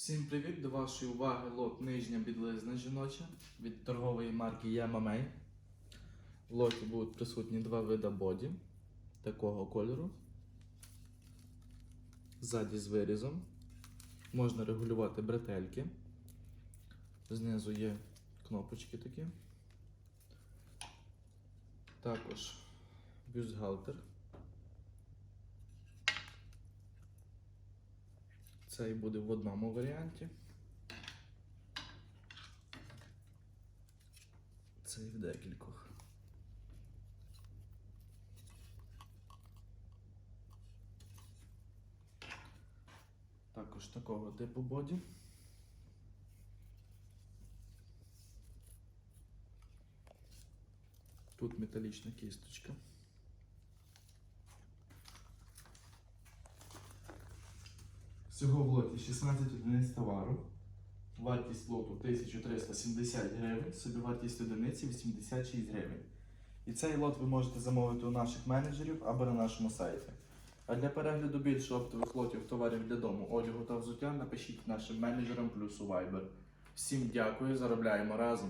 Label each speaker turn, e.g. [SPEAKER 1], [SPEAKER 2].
[SPEAKER 1] Всім привіт! До вашої уваги лот нижня бідлизна жіноча від торгової марки Yamamei. В лоті будуть присутні два вида боді такого кольору. Ззаді з вирізом. Можна регулювати бретельки. Знизу є кнопочки такі. Також бюстгальтер. Цей буде в одному варіанті. Цей в декількох. Також такого типу боді. Тут металічна кісточка. Всього в лоті 16 одиниць товару. Вартість лоту 1370 гривень, собівартість одиниці 86 гривень. І цей лот ви можете замовити у наших менеджерів або на нашому сайті. А для перегляду більше оптових лотів товарів для дому, одягу та взуття напишіть нашим менеджерам плюс у Viber. Всім дякую, заробляємо разом!